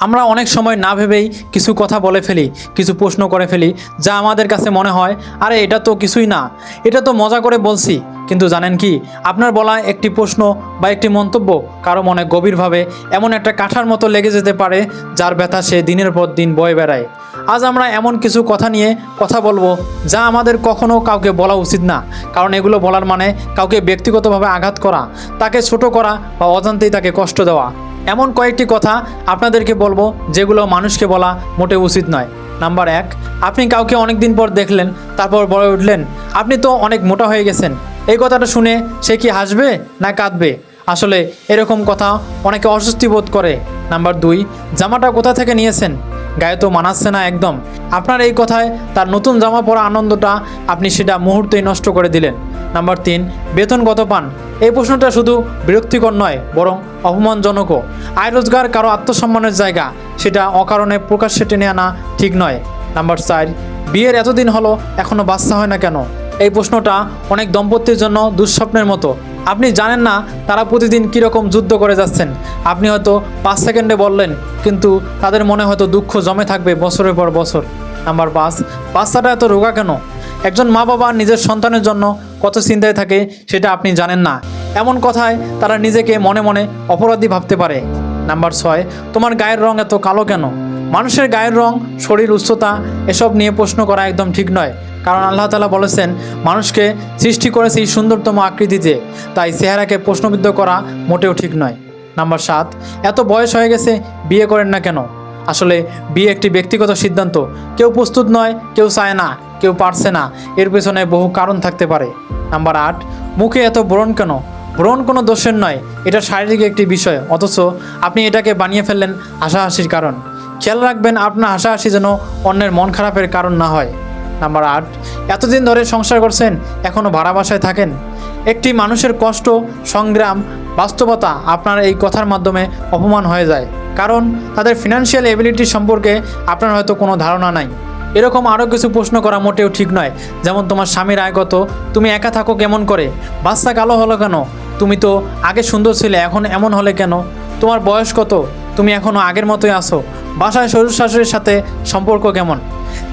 আমরা অনেক সময় না ভেবেই কিছু কথা বলে ফেলি, কিছু প্রশ্ন করে ফেলি, যা আমাদের কাছে মনে হয়, আরে, এটা তো কিছুই না। এটা তো মজা করে বলছি। কিন্তু জানেন কি, আপনার বলা একটি প্রশ্ন বা একটি মন্তব্য কারও মনে গভীরভাবে এমন একটা কাঠার মতো লেগে যেতে পারে, যার ব্যথা সে দিনের পর দিন বয়ে বেড়ায়। আজ আমরা এমন কিছু কথা নিয়ে কথা বলব, যা আমাদের কখনো কাউকে বলা উচিত না। কারণ এগুলো বলার মানে কাউকে ব্যক্তিগতভাবে আঘাত করা, তাকে ছোট করা বা অজান্তেই তাকে কষ্ট দেওয়া। এমন কয়েকটি কথা আপনাদেরকে বলব যেগুলো মানুষকে বলা মোটে উচিত নয়। নাম্বার এক, আপনি কাউকে অনেক দিন পর দেখলেন, তারপর বড় উঠলেন, আপনি তো অনেক মোটা হয়ে গেছেন। এই কথাটা শুনে সে কি হাসবে না কাঁদবে? আসলে এরকম কথা অনেকে অস্বস্তি বোধ করে। নাম্বার দুই, জামাটা কোথা থেকে নিয়েছেন? গায়ে তো মানাচ্ছে না একদম। আপনার এই কথায় তার নতুন জামা পরা আনন্দটা আপনি সেটা মুহূর্তেই নষ্ট করে দিলেন। নাম্বার তিন বেতন কত পান। এই প্রশ্নটা শুধু বিরক্তিকর নয়, বরং অপমানজনকও। আয় রোজগার কারও আত্মসম্মানের জায়গা, সেটা অকারণে প্রকাশ্যে টেনে আনা ঠিক নয়। নাম্বার চার, বিয়ের এতদিন হলো এখনও বাচ্চা হয় না কেন? এই প্রশ্নটা অনেক দম্পতির জন্য দুঃস্বপ্নের মতো। আপনি জানেন না তারা প্রতিদিন কীরকম যুদ্ধ করে যাচ্ছেন। আপনি হয়তো পাঁচ সেকেন্ডে বললেন, কিন্তু তাদের মনে হয়তো দুঃখ জমে থাকবে বছরের পর বছর। নাম্বার পাঁচ, বাচ্চাটা এত রোগা কেন? একজন মা বাবা নিজের সন্তানের জন্য কত চিন্তায় থাকে সেটা আপনি জানেন না। এমন কথায় তারা নিজেকে মনে মনে অপরাধী ভাবতে পারে। নাম্বার ছয়, তোমার গায়ের রং এত কালো কেন? মানুষের গায়ের রং, শরীর উচ্চতা, এসব নিয়ে প্রশ্ন করা একদম ঠিক নয়। কারণ আল্লাহ তালা বলেছেন, মানুষকে সৃষ্টি করেছে এই সুন্দরতম আকৃতিতে তাই চেহারাকে প্রশ্নবিদ্ধ করা মোটেও ঠিক নয়। নাম্বার সাত, এত বয়স হয়ে গেছে, বিয়ে করেন না কেন? আসলে বিয়ে একটি ব্যক্তিগত সিদ্ধান্ত। কেউ প্রস্তুত নয়, কেউ চায় না। কেউ পারছে না। এর পেছনে বহু কারণ থাকতে পারে। নাম্বার আট, মুখে এত ব্রণ কেন? ব্রণ কোনো দোষের নয়, এটা শারীরিক একটি বিষয়। অথচ আপনি এটাকে বানিয়ে ফেললেন হাসাহাসির কারণ। খেয়াল রাখবেন, আপনার হাসাহাসি যেন অন্যের মন খারাপের কারণ না হয়। নাম্বার আট, এতদিন ধরে সংসার করছেন এখনও ভাড়া বাসায় থাকেন? একটি মানুষের কষ্ট, সংগ্রাম, বাস্তবতা আপনার এই কথার মাধ্যমে অপমান হয়ে যায়। কারণ তাদের ফিনান্সিয়াল এবিলিটি সম্পর্কে আপনার হয়তো কোনো ধারণা নাই। এরকম আরও কিছু প্রশ্ন করা মোটেও ঠিক নয়। যেমন তোমার স্বামীর আয় কত? তুমি একা থাকো কেমন করে? বাচ্চা কালো হলো কেন? তুমি তো আগে সুন্দর ছিলে, এখন এমন হলে কেন? তোমার বয়স কত? তুমি এখনও আগের মতোই আসো বাসায় শ্বশুর শাশুড়ির সাথে সম্পর্ক কেমন?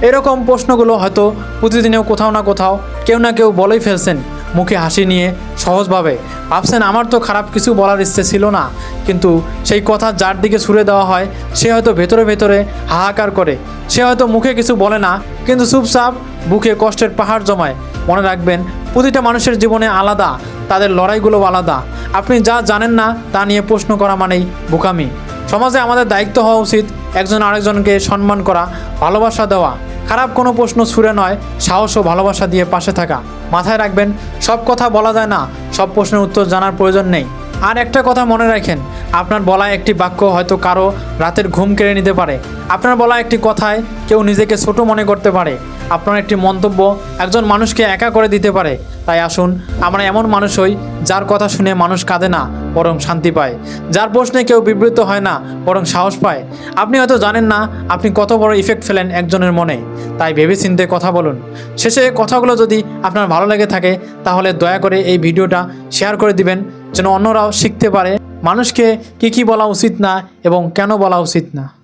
এরকম প্রশ্নগুলো হয়তো প্রতিদিনেও কোথাও না কোথাও কেউ না কেউ বলেই ফেলছেন। মুখে হাসি নিয়ে সহজভাবে। ভাবছেন, আমার তো খারাপ কিছু বলার ইচ্ছে ছিল না। কিন্তু সেই কথা যার দিকে ছুড়ে দেওয়া হয়, সে হয়তো ভেতরে ভেতরে হাহাকার করে। সে হয়তো মুখে কিছু বলে না, কিন্তু চুপচাপ বুকে কষ্টের পাহাড় জমায়। মনে রাখবেন, প্রতিটা মানুষের জীবনে আলাদা, তাদের লড়াইগুলো আলাদা। আপনি যা জানেন না, তা নিয়ে প্রশ্ন করা মানেই বোকামি। সমাজে আমাদের দায়িত্ব হওয়া উচিত, একজন আরেকজনকে সম্মান করা, ভালোবাসা দেওয়া। খারাপ কোনো প্রশ্ন ছুঁড়ে নয়, সাহস ও ভালোবাসা দিয়ে পাশে থাকা। মাথায় রাখবেন, সব কথা বলা যায় না, সব প্রশ্নের উত্তর জানার প্রয়োজন নেই। আর একটা কথা মনে রাখেন, আপনার বলা একটি বাক্য হয়তো কারও রাতের ঘুম কেড়ে নিতে পারে। আপনার বলা একটি কথায় কেউ নিজেকে ছোট মনে করতে পারে। আপনার একটি মন্তব্য একজন মানুষকে একা করে দিতে পারে। তাই আসুন, আমরা এমন মানুষ হই যার কথা শুনে মানুষ কাঁদে না, বরং শান্তি পায়। যার প্রশ্নে কেউ বিবৃত হয় না, বরং সাহস পায়। আপনি হয়তো জানেন না, আপনি কত বড় ইফেক্ট ফেলেন একজনের মনে। তাই ভেবে চিনতে কথা বলুন। শেষে কথাগুলো যদি আপনার ভালো লেগে থাকে, তাহলে দয়া করে এই ভিডিওটা শেয়ার করে দিবেন। যেন অন্যরাও শিখতে পারে। মানুষকে কী কী বলা উচিত না এবং কেন বলা উচিত না।